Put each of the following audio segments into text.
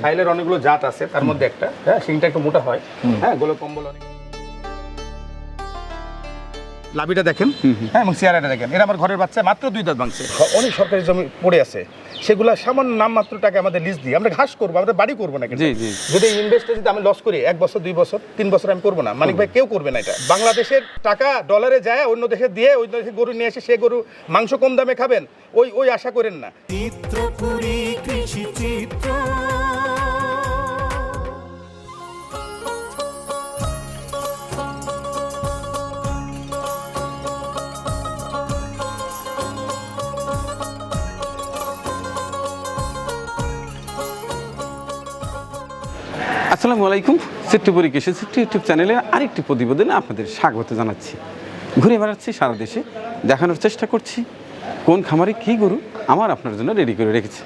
সাইলের অনেকগুলো জাত আছে তার মধ্যে একটা। হ্যাঁ শিংটা একটু মোটা হয়। হ্যাঁ গোলকম্বল অনেক লাভিটা দেখেন। হ্যাঁ এবং চেয়ারাটা দেখেন। এরা আমার ঘরের বাচ্চা মাত্র দুই দাঁত ভাঙছে। অনেক সরকারি জমি পড়ে আছে। সেগুলো সামান্য নাম মাত্র টাকা আমাদের লিজ দিই আমরা ঘাস করব আমরা বাড়ি করব না কিন্তু। জি, জি। যদি ইনভেস্টে যদি আমি লস করি এক বছর দুই বছর তিন বছর আমি করব না। মানিক ভাই কেউ করবে না এটা। বাংলাদেশের টাকা ডলারে যায় অন্য দেশে দিয়ে ওই দেশে গরু নিয়ে এসে সে গরু মাংস কম দামে খাবেন ওই ওই আশা করেন না। চিত্রপুরী কৃষি চিত্র। আসসালামু আলাইকুম। চিত্রপুরী কৃষি চিত্র ইউটিউব চ্যানেলে আরেকটি প্রতিবেদনে আপনাদের স্বাগত জানাচ্ছি। ঘুরে বেড়াচ্ছি সারা দেশে, দেখানোর চেষ্টা করছি। কোন খামারে কী গরু আমার আপনার জন্য রেডি করে রেখেছে।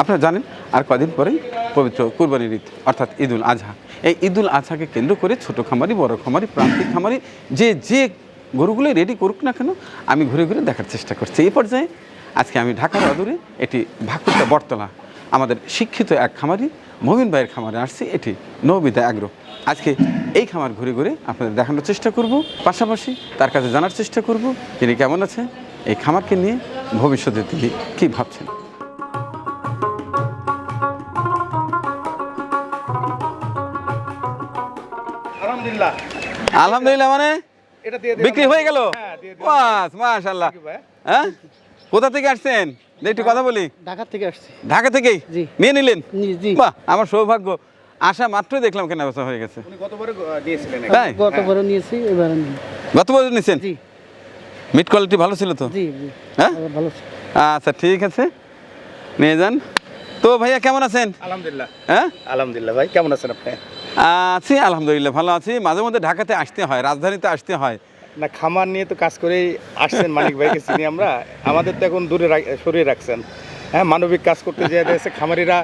আপনারা জানেন, আর কদিন পরেই পবিত্র কুরবানির ঈদ, অর্থাৎ ঈদুল আজহা। এই ঈদুল আজহাকে কেন্দ্র করে ছোট খামারি, বড় খামারি, প্রান্তিক খামারি, যে যে গরুগুলো রেডি করুক না কেন, আমি ঘুরে ঘুরে দেখার চেষ্টা করছি। এই পর্যায়ে আজকে আমি ঢাকার অদূরে এটি ভাকুরটা বটতলা আমাদের শিক্ষিত এক খামারি মমিন ভাইয়ের খামারে আসছি এটি নববিদা আগ্রহ আজকে এই খামার ঘুরে ঘুরে আপনাদের দেখানোর চেষ্টা করব পাশাপাশি তার কাছে জানার চেষ্টা করব তিনি কেমন আছে এই খামারকে নিয়ে ভবিষ্যতে তিনি কী ভাবছেন। আলহামদুলিল্লাহ। আলহামদুলিল্লাহ মানে। বিক্রি হয়ে গেল? হ্যাঁ, মাশাল্লাহ। হ্যাঁ? কোথা থেকে আসছেন? একটু কথা বলি। ঢাকা থেকে আসছি। ঢাকা থেকেই? নিয়ে নিলেন। বাহ আমার সৌভাগ্য। আসা মাত্রই দেখলাম কেনা বেচা হয়ে গেছে। উনি গতবারে আহ, দিয়েছিলেন তাই? গত বড় নিয়েছি এবার আমি- গত বছর নিছেন? জি। মিট কোয়ালিটি ভালো ছিল তো? হ্যাঁ? ভালো আচ্ছা ঠিক আছে। নিয়ে যান। তো ভাইয়া কেমন আছেন? আলহামদুলিল্লাহ। হ্যাঁ? আলহামদুলিল্লাহ ভাই কেমন আছেন আপনি? আছি আলহামদুলিল্লাহ ভালো আছি। মাঝে মধ্যে ঢাকাতে আসতে হয় রাজধানীতে আসতে হয়। না খামার নিয়ে তো কাজ করেই আসছেন মানিক ভাইকে চিনি আমরা। আমাদের তো এখন দূরে সরিয়ে রাখছেন। হ্যাঁ মানবিক কাজ করতে যে খামারিরা।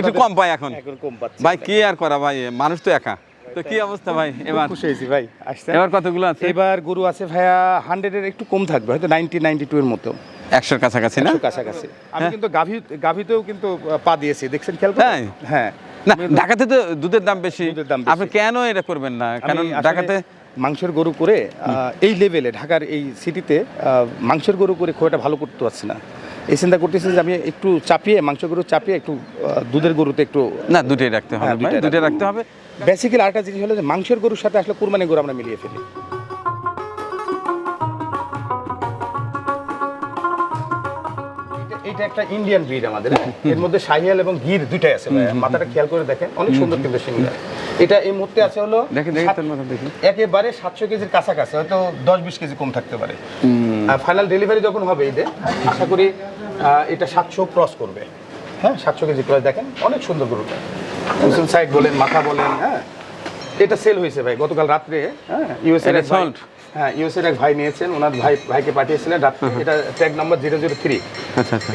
একটু কম পাই এখন। এখন কম পাচ্ছে। ভাই কি আর করা ভাই? মানুষ তো একা। তো কি অবস্থা ভাই এবার? খুশি হয়েছি ভাই আসছেন। এবার কতগুলো আছে? এবার গরু আছে ভাইয়া হান্ড্রেডের একটু কম থাকবে হয়তো নাইনটি নাইনটি টু এর মতো। একশোর কাছাকাছি না? কাছাকাছি। আমি কিন্তু গাভী গাভীতেও কিন্তু পা দিয়েছি দেখছেন খেয়াল তাই? হ্যাঁ। না ঢাকাতে তো দুধের দাম বেশি। দাম আপনি কেন এটা করবেন না? কারণ ঢাকাতে মাংসের গরু করে এই লেভেলে ঢাকার এই সিটিতে মাংসের গরু করে খুব একটা ভালো করতে পারছি না। এই চিন্তা করতেছি যে আমি একটু চাপিয়ে মাংস গরু চাপিয়ে একটু দুধের গরুতে একটু না দুটোই রাখতে হবে হ্যাঁ, দুটোই রাখতে হবে। বেসিক্যালি আরেকটা জিনিস হলো যে মাংসের গরুর সাথে আসলে কুরবানি গরু আমরা মিলিয়ে ফেলি। এটা- একটা ইন্ডিয়ান ব্রিড আমাদের হ্যাঁ? এর মধ্যে শাহিয়াল এবং গির দুইটাই আছে ভাই। মাথাটা খেয়াল করে দেখেন অনেক সুন্দর কিন্তু সিংহটা। এটা এই মুহূর্তে আছে হলো একেবারে সাতশো কেজির কাছাকাছি হয়তো দশ বিশ কেজি কম থাকতে পারে। ফাইনাল ডেলিভারি যখন হবে ঈদে আশা করি এটা সাতশো ক্রস করবে। হ্যাঁ সাতশো কেজি ক্রস দেখেন অনেক সুন্দর গরুটা। সাইড বলেন মাথা বলেন হ্যাঁ। এটা সেল হয়েছে ভাই গতকাল রাত্রে হ্যাঁ ইউএসএ? হ্যাঁ ইউএসএর এক ভাই নিয়েছেন ওনার ভাই ভাইকে পাঠিয়েছিলেন এটা tag number zero zero three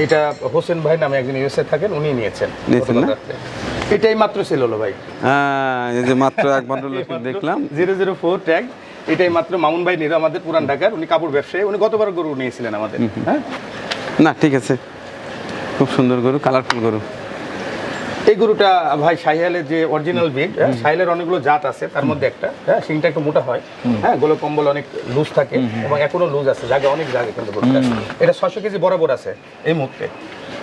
এটা হোসেন ভাই নামে একজন ইউএসএ থাকেন উনি নিয়েছেন নিয়েছেন না? এটাই মাত্র সেল হলো ভাই। হ্যাঁ এই যে মাত্র এক ভদ্রলোক দেখলাম। জিরো জিরো ফোর ট্যাগ এটাই মাত্র মামুন ভাই নির আমাদের পুরান ঢাকার উনি কাপড় ব্যবসায়ী উনি গতবার গরু নিয়েছিলেন আমাদের হ্যাঁ? না ঠিক আছে। খুব সুন্দর গরু কালারফুল গরু। এই গরুটা ভাই শাহিয়ালের যে অরিজিনাল ব্রিড শাহিয়ালের অনেকগুলো জাত আছে তার মধ্যে একটা। হ্যাঁ শিংটা একটু মোটা হয়। হ্যাঁ গোলো কম্বল অনেক লুজ থাকে এবং এখনও লুজ আছে জায়গা অনেক জায়গা কিন্তু এটা ছয়শো কেজি বরাবর আছে এই মুহূর্তে।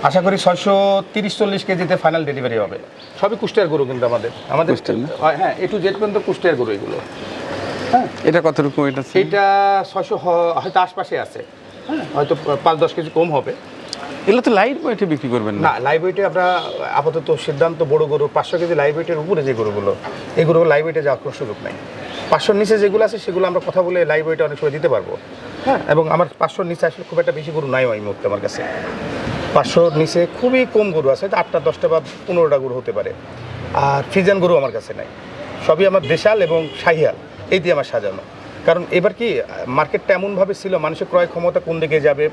আশা করি ছয়শো তিরিশ চল্লিশ কেজিতে ফাইনাল ডেলিভারি হবে। সবই কুষ্টিয়ার গরু কিন্তু আমাদের। আমাদের হ্যাঁ একটু জেট পর্যন্ত কুষ্টিয়ার গরু এগুলো। হ্যাঁ। এটা কতটুকু এটা আছে এইটা ছয়শো হয়তো আশপাশে আছে। হ্যাঁ হয়তো পাঁচ দশ কেজি কম হবে। এগুলো তো লাইট ওয়েটে বিক্রি করবেন না। লাইভ ওয়েটে আমরা আপাতত সিদ্ধান্ত বড় গরু পাঁচশো কেজি লাইভ ওয়েটের উপরে যে গরুগুলো, এই গরুগুলো লাইভ ওয়েটে যাওয়ার কোনো সুযোগ নাই। পাঁচশোর নিচে যেগুলো আছে সেগুলো আমরা কথা বলে লাইভ ওয়েটে অনেক সময় দিতে পারব। হ্যাঁ এবং আমার পাঁচশোর নিচে আসলে খুব একটা বেশি গরু নাই এই মুহূর্তে আমার কাছে। পাঁচশোর নিচে খুবই কম গরু আছে আটটা, দশটা বা পনেরোটা গরু হতে পারে। আর ফ্রিজান গরু আমার কাছে নাই। সবই আমার দেশাল এবং শাহিয়াল, এই দিয়ে আমার সাজানো। কারণ এবার কি মার্কেটটা এমনভাবে ছিল, মানুষের ক্রয় ক্ষমতা কোন দিকে যাবে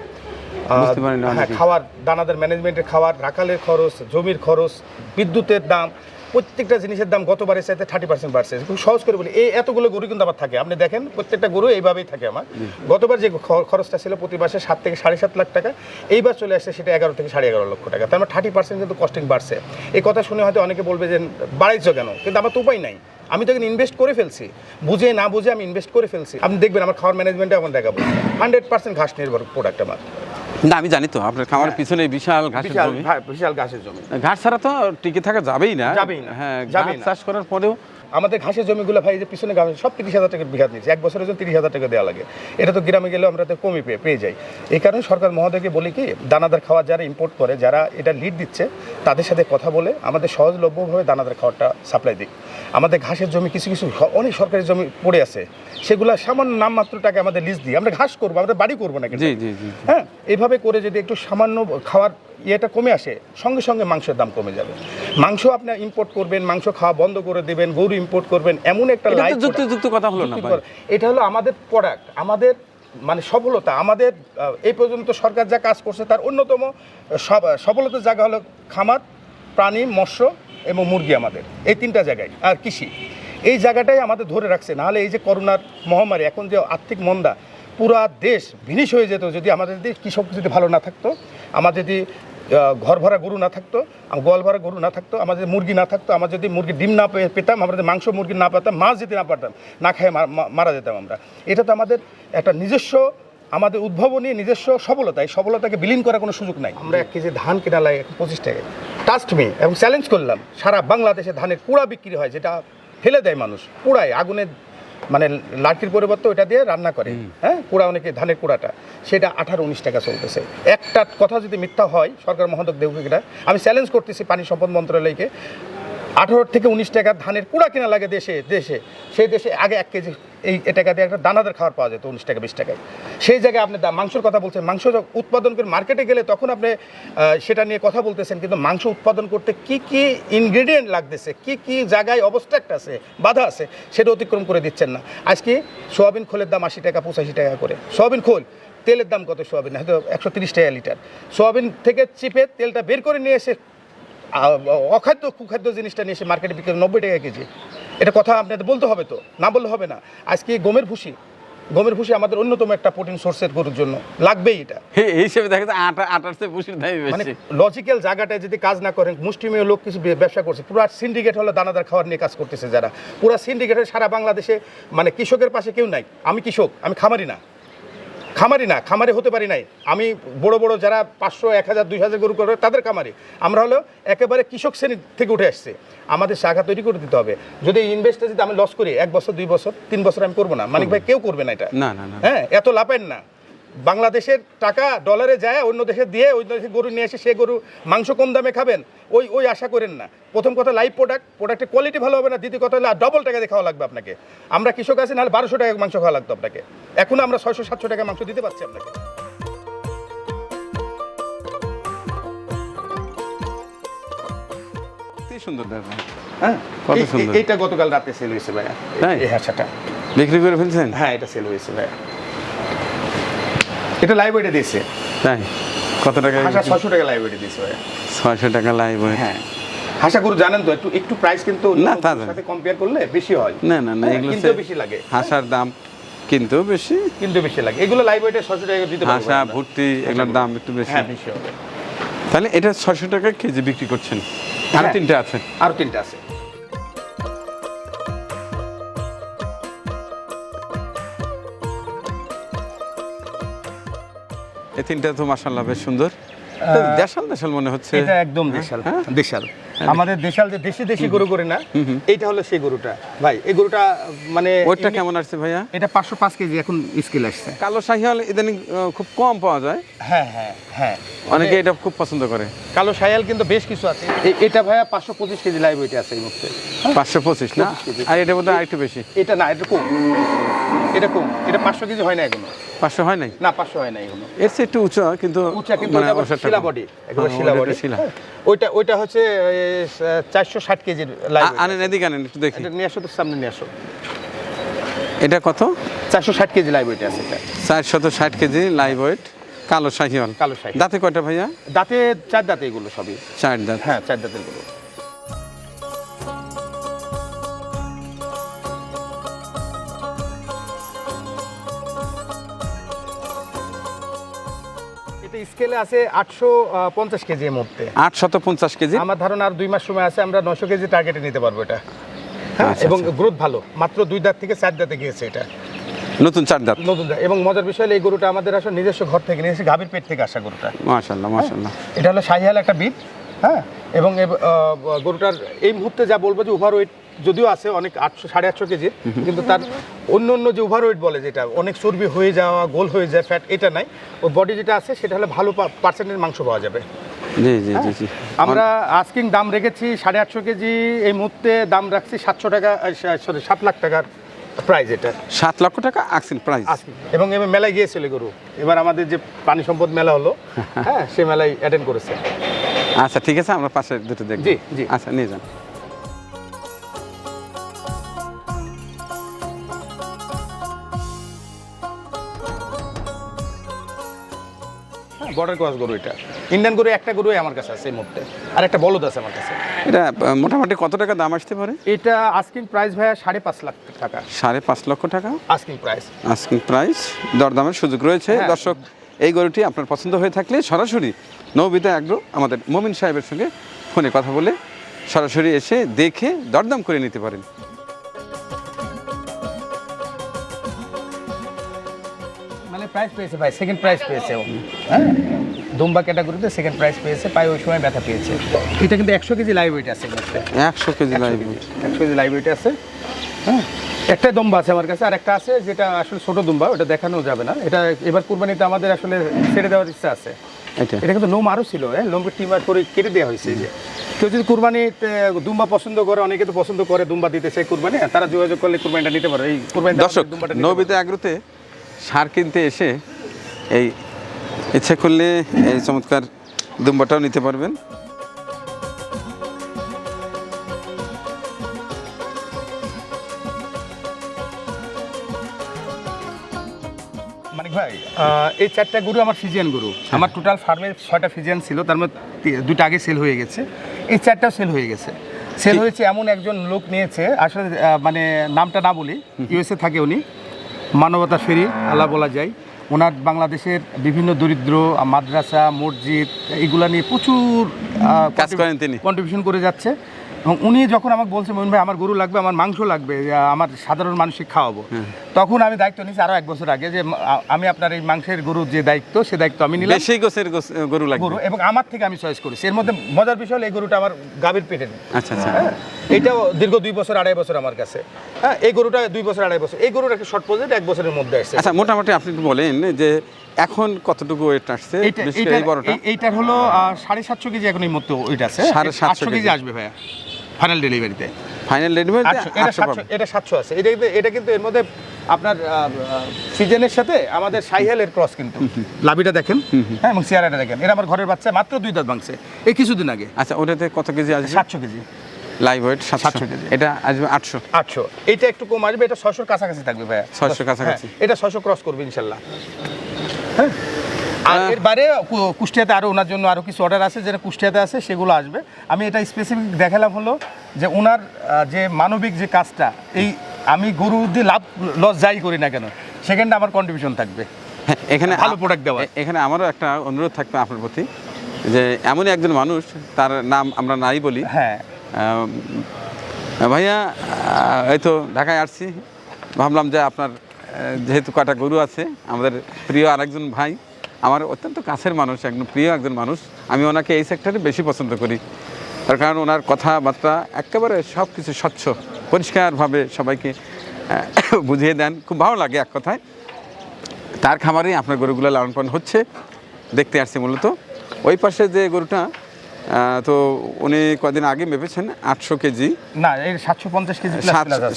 হ্যাঁ খাওয়ার দানাদের ম্যানেজমেন্টের খাওয়ার রাখালের খরচ জমির খরচ বিদ্যুতের দাম প্রত্যেকটা জিনিসের দাম গতবারের চাইতে থার্টি পার্সেন্ট বাড়ছে। খুব সহজ করে বলি এই এতগুলো গরু কিন্তু আমার থাকে। আপনি দেখেন প্রত্যেকটা গরু এইভাবেই থাকে আমার। গতবার যে খরচটা ছিল প্রতি মাসে সাত থেকে সাড়ে সাত লাখ টাকা এইবার চলে আসছে সেটা এগারো থেকে সাড়ে এগারো লক্ষ টাকা। তার মানে থার্টি পার্সেন্ট কিন্তু কস্টিং বাড়ছে। এই কথা শুনে হয়তো অনেকে বলবে যে বাড়াইছো কেন? কিন্তু আমার তো উপায় নাই। আমি তো ইনভেস্ট করে ফেলছি। বুঝে না বুঝে আমি ইনভেস্ট করে ফেলছি। আপনি দেখবেন আমার খাওয়ার ম্যানেজমেন্টে আমার দেখাবো। হান্ড্রেড পার্সেন্ট ঘাস নির্ভর প্রোডাক্ট আমার। না আমি জানি তো আপনার খামারের পিছনে বিশাল ঘাসের বিশাল জমি। হ্যাঁ, বিশাল ঘাসের জমি। ঘাস ছাড়া তো টিকে থাকা যাবেই না। যাবেই না, হ্যাঁ ঘাস চাষ করার পরেও আমাদের ঘাসের জমিগুলো ভাই যে পিছনে ঘাস সব তিরিশ হাজার টাকা বিঘা নিয়েছে। এক বছরের জন্য তিরিশ হাজার টাকা দেওয়া লাগে। এটা তো গ্রামে গেলেও আমরা তো কমই পেয়ে পেয়ে যাই। এই কারণে সরকার মহোদয়কে বলি কি দানাদার খাবার যারা ইম্পোর্ট করে যারা এটা লিড দিচ্ছে তাদের সাথে কথা বলে আমাদের সহজলভ্যভাবে দানাদার খাবারটা সাপ্লাই দিক। আমাদের ঘাসের জমি কিছু কিছু অনেক সরকারি জমি পড়ে আছে। সেগুলো সামান্য নামমাত্র টাকা আমাদের লিজ দিই আমরা ঘাস করব আমরা বাড়ি করব না কিন্তু। জি জি জি। হ্যাঁ এইভাবে করে যদি একটু সামান্য খাওয়ার ইয়েটা কমে আসে সঙ্গে সঙ্গে মাংসের দাম কমে যাবে। মাংস আপনি ইম্পোর্ট করবেন মাংস খাওয়া বন্ধ করে দেবেন গরু ইম্পোর্ট করবেন এমন একটা এটা তো লাইফ যুক্তি কথা হলো না। এটা হলো আমাদের প্রোডাক্ট আমাদের মানে সফলতা আমাদের এই পর্যন্ত সরকার যা কাজ করছে তার অন্যতম সফলতার জায়গা হলো খামার প্রাণী মৎস্য এবং মুরগি আমাদের। এই তিনটা জায়গায় আর কৃষি। এই জায়গাটাই আমাদের ধরে রাখছে নাহলে এই যে করোনার মহামারী এখন যে আর্থিক মন্দা পুরা দেশ ভিনিশ হয়ে যেত যদি আমাদের দেশ কৃষক যদি ভালো না থাকতো আমাদের যদি ঘর ভরা গরু না থাকতো গোয়াল ভরা গরু না থাকতো আমাদের মুরগি না থাকতো, আমার যদি মুরগি ডিম না পেতাম, আমরা যদি মাংস মুরগি না পেতাম মাছ যদি না পারতাম, না খেয়ে মারা যেতাম আমরা। এটা তো আমাদের একটা নিজস্ব, আমাদের উদ্ভাবনী, নিজস্ব সফলতা। এই সফলতাকে বিলীন করার কোনো সুযোগ নাই। আমরা এক কেজি ধান কেনা লাগে পঁচিশ টাকা। টাস্ট মি এবং চ্যালেঞ্জ করলাম, সারা বাংলাদেশে ধানের কুড়া বিক্রি হয়, যেটা ফেলে দেয় মানুষ, কুড়ায়, আগুনে মানে লাঠির পরিবর্তে ওইটা দিয়ে রান্না করে। হ্যাঁ? কুড়া অনেকে ধানের কুড়াটা। সেটা আঠারো উনিশ টাকা চলতেছে। একটা কথা যদি মিথ্যা হয় সরকার মহোদয় দেবকে আমি চ্যালেঞ্জ করতেছি পানি সম্পদ মন্ত্রণালয়কে। আঠারো থেকে উনিশ টাকা ধানের কুড়া কেনা লাগে দেশে দেশে। সেই দেশে আগে এক কেজি এই টাকা দিয়ে একটা দানাদার খাবার পাওয়া যেত উনিশ টাকা, বিশ টাকায়। সেই জায়গায় আপনি মাংসের কথা বলছেন, মাংস উৎপাদন করে মার্কেটে গেলে তখন আপনি সেটা নিয়ে কথা বলতেছেন, কিন্তু মাংস উৎপাদন করতে কি কি ইনগ্রেডিয়েন্ট লাগতেছে, কি কি জায়গায় অবস্ট্রাক্ট আছে, বাধা আছে, সেটা অতিক্রম করে দিচ্ছেন না। আজকে সোয়াবিন খোলের দাম আশি টাকা, পঁচাশি টাকা করে। সোয়াবিন খোল, তেলের দাম কত সোয়াবিন? হয়তো একশো তিরিশ টাকা লিটার। সোয়াবিন থেকে চিপে তেলটা বের করে নিয়ে এসে অখাদ্য কুখাদ্য জিনিসটা নিয়ে এসে মার্কেটে বিক্রি করে নব্বই টাকা কেজি। এটা কথা আপনাদের বলতে হবে তো? না বললে হবে না। আজকে গমের ভুসি গমের ভুসি আমাদের অন্যতম একটা প্রোটিন সোর্সের গরুর জন্য। লাগবেই এটা। এই হিসেবে দেখা যায় আটা আটার চেয়ে পুষির দামই মানে লজিক্যাল জায়গাটায় যদি কাজ না করেন মুষ্টিমেয় লোক কিছু ব্যবসা করছে পুরো সিন্ডিকেট হলো দানাদার খাবার নিয়ে কাজ করতেছে যারা। পুরো সিন্ডিকেটের সারা বাংলাদেশে মানে কৃষকের পাশে কেউ নাই। আমি কৃষক আমি খামারি না। খামারি না খামারি হতে পারি নাই। আমি বড় বড় যারা পাঁচশো এক হাজার দুই হাজার গরু করে তাদের খামারি। আমরা হলো একেবারে কৃষক শ্রেণি থেকে উঠে আসছে। আমাদের শাখা তৈরি করে দিতে হবে। যদি ইনভেস্টে যদি আমি লস করি এক বছর দুই বছর তিন বছর আমি করব না। মানিক ভাই কেউ করবে না এটা। না না না। হ্যাঁ এত লাভেন না। বাংলাদেশের টাকা ডলারে যায় অন্য দেশে দিয়ে ওই দেশে গরু নিয়ে এসে সে গরু মাংস কম দামে খাবেন ওই ওই আশা করেন না। প্রথম কথা লাইভ প্রোডাক্ট প্রোডাক্টের কোয়ালিটি ভালো হবে না দ্বিতীয় কথা হলে ডবল টাকা দিয়ে খাওয়া লাগবে আপনাকে। আমরা কৃষক আছি নাহলে বারোশো টাকা মাংস খাওয়া লাগতো আপনাকে। এখন আমরা ছয়শো সাতশো টাকা মাংস দিতে পারছি আপনাকে। সুন্দর দেখা হ্যাঁ? এইটা গতকাল রাতে সেল হয়েছে ভাইয়া? এই হাঁসাটা। বিক্রি করে ফেলছেন? হ্যাঁ এটা সেল হয়েছে ভাইয়া। এটা লাইভ ওয়েটে দিয়েছে। তাই? কত টাকা? হাঁসা ছশো টাকা লাইভ ওয়েটে দিয়েছে ছয়শো টাকা লাইভ ওয়েট হ্যাঁ। হাঁসা গরু জানেন তো একটু একটু প্রাইস কিন্তু না, তা গরুর জানি। সাথে কম্পেয়ার করলে বেশি হয়। না না না হ্যাঁ, এগুলো কিনতেও বেশি লাগে। হাঁসার দাম কিন্তু বেশি। কিন্তু বেশি লাগে। এগুলো লাইভ ওয়েটে ছশো টাকা দিতে পারব হাঁসা। ভুট্টি এগুলোর দাম একটু বেশি। হ্যাঁ বেশি হবে। তাহলে এটা ছয়শো টাকা কেজি বিক্রি করছেন। আর হ্যাঁ। তিনটে আছে। আরও তিনটা আছে। এই তিনটা তো মাসাল্লাহ বেশ সুন্দর। দেশাল দেশাল মনে হচ্ছে। এটা একদম দেশাল। হ্যাঁ? দেশাল। আমাদের দেশাল যে দেশি দেশি গরু করে না এইটা হলো সেই গরুটা। ভাই এই গরুটা মানে ওইটা কেমন আসছে ভাইয়া? এটা পাঁচশো পাঁচ কেজি এখন স্কেল আসছে। কালো শাহিয়াল ইদানিং খুব কম পাওয়া যায়। হ্যাঁ হ্যাঁ হ্যাঁ। অনেকে এটা খুব পছন্দ করে। কালো সায়াল কিন্তু বেশ কিছু আছে। এটা ভাইয়া পাঁচশো পঁচিশ কেজি লাইভ ওয়েটে আছে এই মুহূর্তে। পাঁচশো পঁচিশ না? আর এটা বোধহয় আরেকটু বেশি। এটা না এটা কম। এটা কম। এটা পাঁচশো কেজি হয় না এখনও। পাঁচশো হয় নাই? না পাঁচশো হয় না এখনও। এর চেয়ে একটু উঁচু কিন্তু উঁচা কিন্তু মানে শিলা বডি একেবারে হ্যাঁ, শিলা বডি শিলা। ওইটা ওইটা হচ্ছে চারশো ষাট কেজির আনেন এদিকে আনেন একটু দেখি। নিয়ে আসো তো সামনে নিয়ে আসো। এটা কত? চারশো ষাট কেজি লাইভ ওইটা আছে চারশত ষাট কেজি লাইভ ওয়েট কালো শাহিওয়াল কালো শাহিওয়াল। দাঁতে কয়টা ভাইয়া? দাঁতে চার দাঁতে এগুলো সবই। চার দাঁত। হ্যাঁ চার দাঁতেরগুলো স্কেলে আছে আটশো পঞ্চাশ কেজি এই মুহূর্তে আটশত পঞ্চাশ কেজি? আমার ধারণা আর দুই মাস সময় আছে আমরা নশো কেজি টার্গেটে নিতে পারব এটা। হ্যাঁ আচ্ছা, এবং আচ্ছা। গ্রোথ ভালো। মাত্র দুই দাঁত থেকে চার দাঁতে গিয়েছে এটা। নতুন চার দাঁত? নতুন। এবং মজার বিষয় হলো এই গরুটা আমাদের আসলে নিজস্ব ঘর থেকে নিয়ে এসে গাভীর পেট থেকে আসা গরুটা। মাশাল্লাহ মাশাল্লাহ এটা হলো শাহিয়াল একটা বিট হ্যাঁ? এবং এব- গরুটার এই মুহূর্তে যা বলব যে ওভার ওয়েট যদিও আছে অনেক আটশো সাড়ে আটশো কেজির কিন্তু তার অন্য অন্য যে ওভার ওয়েট বলে যেটা অনেক চর্বি হয়ে যাওয়া গোল হয়ে যায় ফ্যাট এটা নাই। ওর বডি যেটা আছে সেটা হলে ভালো পার্সেন্টের মাংস পাওয়া যাবে। জি জি জি জি। আমরা আস্কিং দাম রেখেছি সাড়ে আটশো কেজি এই মুহূর্তে দাম রাখছি সাতশো টাকা সরি সাত লাখ টাকার প্রাইস এটা। সাত লক্ষ টাকা আক্সিন প্রাইস এবং এবার মেলায় গিয়েছিল গরু। এবার আমাদের যে পানি সম্পদ মেলা হলো হ্যাঁ সে মেলায় অ্যাটেন্ড করেছে। আচ্ছা ঠিক আছে আমরা পাশে দুটো দেখব। জি, জি। আচ্ছা নিয়ে যান। বর্ডার ক্রস গরু এটা। ইন্ডিয়ান গরু একটা গরুই আমার কাছে আছে এই মুহূর্তে। আর একটা বলদ আছে আমার কাছে। এটা মোটামুটি কত টাকা দাম আসতে পারে? এটা আস্কিং প্রাইস ভাইয়া সাড়ে পাঁচ লাখ টাকা। সাড়ে পাঁচ লক্ষ টাকা? আস্কিং প্রাইস আস্কিং প্রাইস দরদামের সুযোগ রয়েছে। হ্যাঁ। দর্শক এই গরুটি আপনার পছন্দ হয়ে থাকলে সরাসরি নববিদা আগ্রহ আমাদের মমিন সাহেবের সঙ্গে ফোনে কথা বলে সরাসরি এসে দেখে দরদাম করে নিতে পারেন। প্রাইস পেয়েছে ভাই সেকেন্ড প্রাইস পেয়েছে ও। হ্যাঁ? দুম্বা ক্যাটাগরিতে সেকেন্ড প্রাইস পেয়েছে পায়ে ওই সময় ব্যথা পেয়েছে। এটা কিন্তু একশো কেজি লাইভ ওয়েট আছে। একশো কেজি লাইভ একশো কেজি লাইভ ওয়েট আছে। হ্যাঁ? একটাই দুম্বা আছে আমার কাছে আর একটা আছে যেটা আসলে ছোট দুম্বা ওটা দেখানো যাবে না। এটা এবার কুরবানিতে আমাদের আসলে ছেড়ে দেওয়ার ইচ্ছা আছে। এটা। কিন্তু লোম আরও ছিল হ্যাঁ? লোমকে টিমার করে কেটে দেওয়া হয়েছে যে। কেউ যদি কুরবানিতে দুম্বা পছন্দ করে অনেকে তো পছন্দ করে দুম্বা দিতে সেই কুরবানি তারা যোগাযোগ করলে কুরবানিটা নিতে পারে। এই কুরবানি দর্শক নবীতে আগ্রতে সার কিনতে এসে এই ইচ্ছে করলে এই চমৎকার দুম্বাটাও নিতে পারবেন। ভাই এই চারটা গরু আমার ফিজিয়ান গরু। আমার টোটাল ফার্মের ছয়টা ফিজিয়ান ছিল তার মধ্যে দুইটা আগে সেল হয়ে গেছে। এই চারটাও সেল হয়ে গেছে। সেল হয়েছে এমন একজন লোক নিয়েছে আসলে মানে নামটা না বলি ইউএসএ থাকে উনি। মানবতা ফেরি আল্লাহ বলা যায় ওনার বাংলাদেশের বিভিন্ন দরিদ্র মাদ্রাসা মসজিদ এগুলা নিয়ে প্রচুর কাজ করেন তিনি। কন্ট্রিবিউশন করে যাচ্ছে এবং উনি যখন আমাকে বলছে মোহন ভাই আমার গরু লাগবে আমার মাংস লাগবে আমার সাধারণ মানুষকে খাওয়াবো। তখন আমি দায়িত্ব নিয়েছি আরও এক বছর আগে যে আমি আপনার এই মাংসের গরুর যে দায়িত্ব সে দায়িত্ব আমি নিলাম। বেশি গোছের গরু লাগবে। গরু এবং আমার থেকে আমি চয়েস করেছি। এর মধ্যে মজার বিষয় হলো এই গরুটা আমার গাভীর পেটের আচ্ছা আচ্ছা। হ্যাঁ? এইটাও দীর্ঘ দুই বছর আড়াই বছর আমার কাছে। হ্যাঁ এই গরুটা দুই বছর আড়াই বছর এই গরুর একটা শর্ট প্রজেক্ট এক বছরের মধ্যে আসছে। আচ্ছা মোটামুটি আপনি বলেন যে এখন কতটুকু ওয়েট আসছে? এইটার হলো সাড়ে সাতশো কেজি এখন এই মতো ওইটা আছে। সাড়ে সাতশো কেজি। আসবে ভাইয়া। ফাইনাল ডেলিভারিতে ফাইনাল ডেলিভারি এটা সাতশো এটা সাতশো আছে। এটা কিন্তু এটা কিন্তু এর মধ্যে আপনার সিজনের সাথে আমাদের সাইহেলের ক্রস কিন্তু। লাভিটা দেখেন। হ্যাঁ এবং চেয়ারাটা দেখেন। এটা আমার ঘরের বাচ্চা মাত্র দুই দাঁত ভাঙছে। এই কিছুদিন আগে। আচ্ছা ওটাতে কত কেজি আছে সাতশো কেজি। লাইভ ওয়েট সাতশো। কেজি। এটা আসবে আটশো। আটশো। এইটা একটু কম আসবে এটা ছশোর কাছাকাছি থাকবে ভাইয়া। 600 র কাছাকাছি। হ্যাঁ, এটা ছশো ক্রস করবে ইনশাল্লাহ। হ্যাঁ। আর এর বাইরে কুষ্টিয়াতে আরও ওনার জন্য আরও কিছু অর্ডার আছে যেটা কুষ্টিয়াতে আছে সেগুলো আসবে। আমি এটা স্পেসিফিক দেখালাম হলো যে ওনার যে মানবিক যে কাজটা এই আমি গরু দিয়ে লাভ লস যাই করি না কেন সেখানটা আমার কন্ট্রিবিউশন থাকবে। হ্যাঁ, এখানে ভালো প্রোডাক্ট দেওয়া। এখানে আমারও একটা অনুরোধ থাকবে আপনার প্রতি যে এমনই একজন মানুষ তার নাম আমরা নাই বলি। হ্যাঁ। ভাইয়া এই তো ঢাকায় আসছি। ভাবলাম যে আপনার যেহেতু কটা গরু আছে আমাদের প্রিয় আরেকজন ভাই। আমার অত্যন্ত কাছের মানুষ একজন প্রিয় একজন মানুষ। আমি ওনাকে এই সেক্টরে বেশি পছন্দ করি। তার কারণ ওনার কথাবার্তা একেবারে সব কিছু স্বচ্ছ পরিষ্কারভাবে সবাইকে বুঝিয়ে দেন। খুব ভালো লাগে এক কথায়। তার খামারেই আপনার গরুগুলো লালন পালন হচ্ছে দেখতে আসছে মূলত। ওই পাশে যে গরুটা তো উনি কদিন আগে মেপেছেন আটশো কেজি। না সাতশো পঞ্চাশ কেজি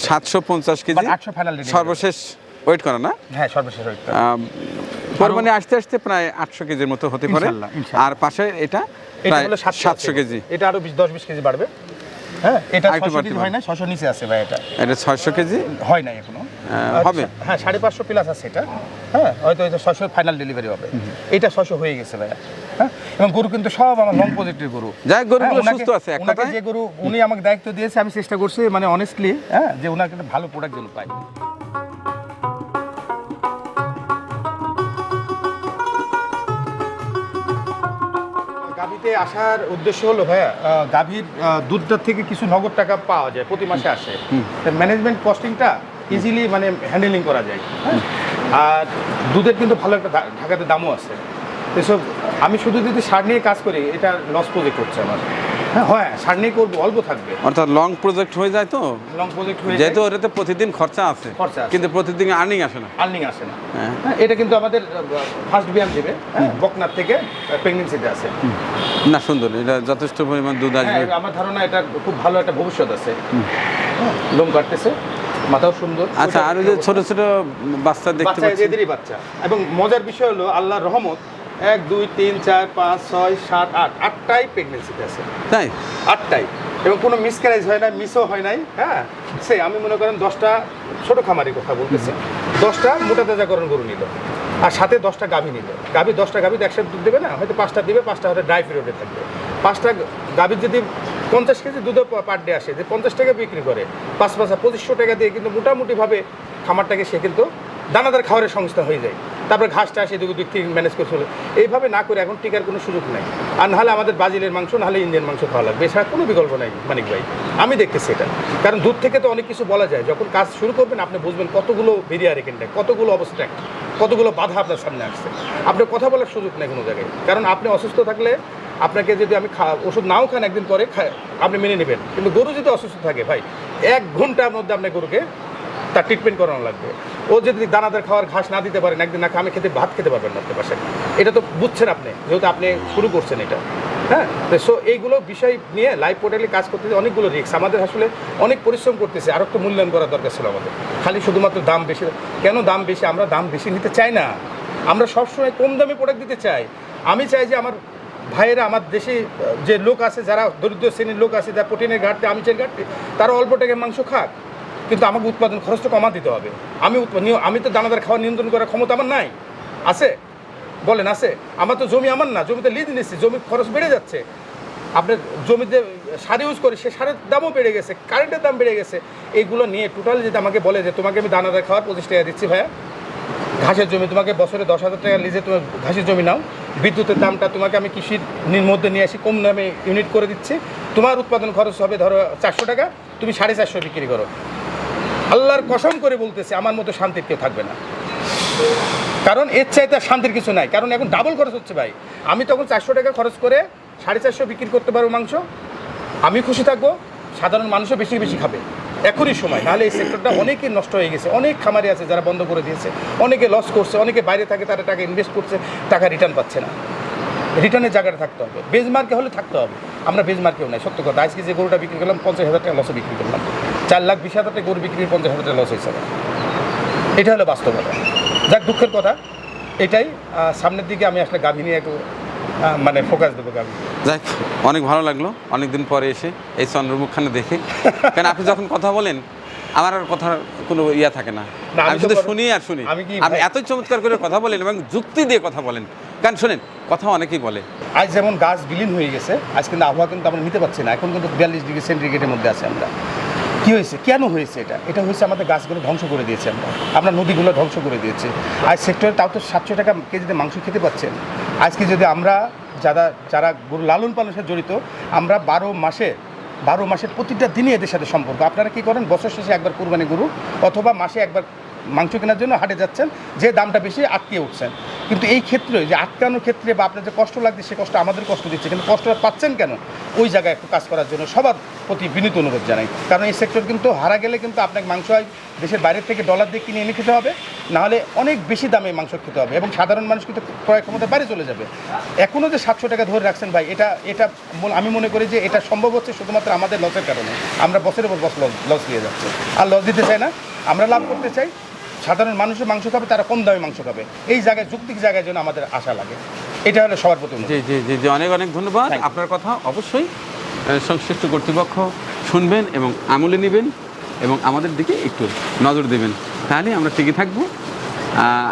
সাতশো পঞ্চাশ কেজি। But 800 final delivery সর্বশেষ ওয়েট করা না? হ্যাঁ সর্বশেষ কোরবানি আসতে আসতে প্রায় আটশো কেজির মতো হতে পারে। আর পাশে এটা প্রায় সাতশো কেজি। এটা আরও দশ বিশ কেজি বাড়বে। হ্যাঁ এটা। হয় না ছশো নিচে আছে ভাই এটা। এটা ছয়শো কেজি? হয় এখনও। হবে। আচ্ছা, হ্যাঁ সাড়ে পাঁচশো প্লাস আছে এটা। হ্যাঁ হয়তো ছশো ফাইনাল ডেলিভারি হবে। এটা ছশো হয়ে গেছে ভাইয়া। হ্যাঁ এবং গরু কিন্তু সব আমার লং প্রজেক্টের গরু। যাই হ্যাঁ, ওনাকে- সুস্থ আছে, ওনাকে যে গরু উনি আমাকে দায়িত্ব দিয়েছে আমি চেষ্টা করছি মানে অনেস্টলি হ্যাঁ যে ওনাকে একটা ভালো প্রোডাক্ট যেন পাই। গাভীতে আসার উদ্দেশ্য হলো ভাইয়া গাভীর দুধটার থেকে কিছু নগদ টাকা পাওয়া যায় প্রতি মাসে আসে। ম্যানেজমেন্ট কস্টিংটা ইজিলি মানে হ্যান্ডেলিং করা যায়। হ্যাঁ? আর দুধের কিন্তু ভালো একটা ঢাকাতে দামও আছে। এসব আমি শুধু যদি সার নিয়ে কাজ করি এটা লস প্রজেক্ট হচ্ছে আমার। হ্যাঁ হ্যাঁ অল্প থাকবে। অর্থাৎ লং প্রজেক্ট হয়ে যায় তো? লং প্রজেক্ট হয়ে যেহেতু ওটাতে প্রতিদিন খরচা আছে খরচা কিন্তু প্রতিদিন আর্নিং আসে না। আর্নিং আসে না। হ্যাঁ। হ্যাঁ, এটা কিন্তু আমাদের ফার্স্ট বিয়াম দেবে বকনার থেকে প্রেগনেন্সিতে আছে। না সুন্দর এটা যথেষ্ট পরিমাণ দুধ আসবে। হ্যাঁ আমার ধারণা এটা খুব ভালো একটা ভবিষ্যৎ আছে। লোম কাটতেছে মাথাও সুন্দর। আচ্ছা আর ওই যে ছোট ছোট বাচ্চা দেখতে পাচ্ছি। বাচ্চা। এবং মজার বিষয় হলো আল্লাহর রহমত এক দুই তিন চার পাঁচ ছয় সাত আট। আটটাই প্রেগনেন্সিতে আছে তাই? আটটাই। এবং কোনো মিসক্যারেজ হয় না মিসও হয় নাই হ্যাঁ? সে আমি মনে করেন দশটা ছোটো খামারি কথা বলতেছি। দশটা মোটা তাজাকরণ গরু নিল। আর সাথে দশটা গাভী নিল। গাভী দশটা গাভী একসাথে দুধ দেবে না? হয়তো পাঁচটা দিবে পাঁচটা হয়তো ড্রাই পিরিয়ডে থাকবে। পাঁচটা গাভীর যদি পঞ্চাশ কেজি দুধ পার ডে আসে যে পঞ্চাশ টাকা বিক্রি করে পাঁচ পাঁচা পঁচিশশো টাকা দিয়ে কিন্তু মোটামুটিভাবে খামারটাকে সে কিন্তু দানাদার খাওয়ারের সংস্থা হয়ে যায়। তারপরে ঘাসটা আসে দুই দিক থেকে ম্যানেজ করে চলে এইভাবে না করে এখন টিকার কোনো সুযোগ নেই। আর নাহলে আমাদের ব্রাজিলের মাংস, নাহলে ইন্ডিয়ান মাংস খাওয়া লাগবে। এছাড়া কোনো বিকল্প নাই, মানিক ভাই। আমি দেখতেছি এটা। কারণ দূর থেকে তো অনেক কিছু বলা যায়। যখন কাজ শুরু করবেন, আপনি বুঝবেন কতগুলো বেরিয়ার এখানটায় কতগুলো অবস্থা, কতগুলো বাধা আপনার সামনে আসছে। আপনার কথা বলার সুযোগ নেই কোনো জায়গায়। কারণ আপনি অসুস্থ থাকলে আপনাকে যদি আমি খা, ওষুধ নাও খান একদিন পরে আপনি মেনে নেবেন। কিন্তু গরু যদি অসুস্থ থাকে ভাই, এক ঘণ্টার মধ্যে আপনি গরুকে তার ট্রিটমেন্ট করানো লাগবে। ও যদি দানাদার খাওয়ার ঘাস না দিতে পারেন একদিন না আমি খেতে ভাত খেতে পারবেন না আপনার বাসায়। এটা তো বুঝছেন আপনি, যেহেতু আপনি শুরু করছেন এটা। হ্যাঁ? সো এইগুলো বিষয় নিয়ে লাইভ পোর্টালে কাজ করতে অনেকগুলো রিস্ক আমাদের আসলে অনেক পরিশ্রম করতেছে আর একটু মূল্যায়ন করার দরকার ছিল আমাদের। খালি শুধুমাত্র দাম বেশি, কেন দাম বেশি? আমরা দাম বেশি নিতে চাই না। আমরা সবসময় কম দামে প্রোডাক্ট দিতে চাই। আমি চাই যে আমার ভাইয়েরা আমার দেশে, যে লোক আছে, যারা দরিদ্র শ্রেণির লোক আছে, যারা প্রোটিনের ঘাটতে আমিষের ঘাটতে, তারা অল্প টাকায় মাংস খাক। কিন্তু আমাকে উৎপাদন খরচটা কমা দিতে হবে। আমি আমি তো দানাদার খাওয়া নিয়ন্ত্রণ করার ক্ষমতা আমার নাই। আছে? বলেন, আছে? আমার তো জমি আমার না, জমিতে লিজ নিচ্ছি, জমির খরচ বেড়ে যাচ্ছে। আপনার জমিতে সার ইউজ করি, সে সারের দামও বেড়ে গেছে কারেন্টের দাম বেড়ে গেছে। এইগুলো নিয়ে টোটাল যদি আমাকে বলে যে, তোমাকে আমি দানাদার খাওয়ার পঁচিশ টাকা দিচ্ছি ভাইয়া, ঘাসের জমি তোমাকে বছরে দশ হাজার টাকা লিজে তোমার ঘাসের জমি নাও, বিদ্যুতের দামটা তোমাকে আমি কৃষির মধ্যে নিয়ে আসি, কম দামে ইউনিট করে দিচ্ছি। তোমার উৎপাদন খরচ হবে ধরো চারশো টাকা, তুমি সাড়ে চারশো বিক্রি করো। আল্লাহর কসম করে বলতেছে, আমার মতো শান্তির কেউ থাকবে না। কারণ এর চাইতে শান্তির কিছু নাই। কারণ এখন ডাবল খরচ হচ্ছে ভাই। আমি তখন চারশো টাকা খরচ করে সাড়ে চারশো বিক্রি করতে পারব মাংস। আমি খুশি থাকব, সাধারণ মানুষও বেশি বেশি খাবে। এখনই সময়। নাহলে এই সেক্টরটা অনেকেই নষ্ট হয়ে গেছে। অনেক খামারি আছে যারা বন্ধ করে দিয়েছে। অনেকে লস করছে, অনেকে বাইরে থাকে, তারা টাকা ইনভেস্ট করছে, টাকা রিটার্ন পাচ্ছে না। রিটার্নের জায়গাটা থাকতে হবে। বেজমার্কে হলে থাকতে হবে। আমরা বেজমার্কেও নাই সত্য কথা। আজকে যে গরুটা বিক্রি করলাম পঞ্চাশ হাজার টাকা লসে বিক্রি করলাম। চার লাখ বিশ হাজার টাকা গরু বিক্রির পঞ্চাশ হাজার টাকা লস হয়েছে। এটা হলো বাস্তবতা। যাক দুঃখের কথা। এটাই সামনের দিকে আমি আসলে গাভী নিয়ে একটু মানে ফোকাস দেবো গাভী। যাক অনেক ভালো লাগল। অনেকদিন পরে এসে এই চন্দ্রমুখখানে দেখে। কারণ আপনি যখন কথা বলেন আমার আর কথার কোনো ইয়া থাকে না। আমি শুধু শুনি আর শুনি। আমি আপনি এতই চমৎকার করে কথা বলেন এবং যুক্তি দিয়ে কথা বলেন। কারণ শোনেন, কথা অনেকেই বলে। আজ যেমন গাছ বিলীন হয়ে গেছে, আজ কিন্তু আবহাওয়া কিন্তু আমরা নিতে পারছি না। এখন কিন্তু বিয়াল্লিশ ডিগ্রি সেন্টিগ্রেডের মধ্যে আছে আমরা। কি হয়েছে? কেন হয়েছে এটা? এটা হয়েছে আমাদের গাছগুলো ধ্বংস করে দিয়েছে আমরা। আমরা নদীগুলো ধ্বংস করে দিয়েছে। আজ সেক্টরে তাও তো সাতশো টাকা কেজিতে মাংস খেতে পাচ্ছেন। আজকে যদি আমরা যারা যারা গরু লালন পালনের সাথে জড়িত, আমরা বারো মাসে, বারো মাসের প্রতিটা দিনই এদের সাথে সম্পর্ক। আপনারা কি করেন? বছর শেষে একবার কুরবানি গরু অথবা মাসে একবার মাংস কেনার জন্য হাটে যাচ্ছেন, যে দামটা বেশি আটকে উঠছেন। কিন্তু এই ক্ষেত্রে, যে আটকানোর ক্ষেত্রে বা আপনার যে কষ্ট লাগছে, সে কষ্ট আমাদের কষ্ট দিচ্ছে। কিন্তু কষ্টটা পাচ্ছেন কেন? ওই জায়গায় একটু কাজ করার জন্য সবার প্রতি বিনীত অনুরোধ জানাই। কারণ এই সেক্টর কিন্তু হারা গেলে কিন্তু আপনাকে মাংস হয় দেশের বাইরের থেকে ডলার দিয়ে কিনে এনে খেতে হবে। নাহলে অনেক বেশি দামে মাংস খেতে হবে এবং সাধারণ মানুষ কিন্তু ক্রয় ক্ষমতা বাইরে চলে যাবে। এখনও যে সাতশো টাকা ধরে রাখছেন ভাই, এটা এটা আমি মনে করি যে এটা সম্ভব হচ্ছে শুধুমাত্র আমাদের লসের কারণে। আমরা বছরের পর বছর লস দিয়ে যাচ্ছি। আর লস দিতে চাই না, আমরা লাভ করতে চাই। সাধারণ মানুষের মাংস খাবে তারা কম দামে মাংস খাবে। এই জায়গায় যুক্তিক জায়গায় যেন আমাদের আশা লাগে। এটা হলো সবার প্রথম। জি জি জি জি অনেক অনেক ধন্যবাদ। আপনার কথা অবশ্যই সংশ্লিষ্ট কর্তৃপক্ষ শুনবেন এবং আমলে নেবেন এবং আমাদের দিকে একটু নজর দেবেন। তাহলে আমরা টিকে থাকব।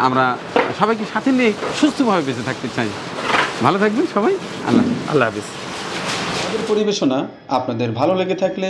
আমরা সবাইকে সাথে নিয়ে সুস্থভাবে বেঁচে থাকতে চাই। ভালো থাকবেন সবাই। আল্লাহ আল্লাহ হাফিজ। আমাদের পরিবেশনা আপনাদের ভালো লেগে থাকলে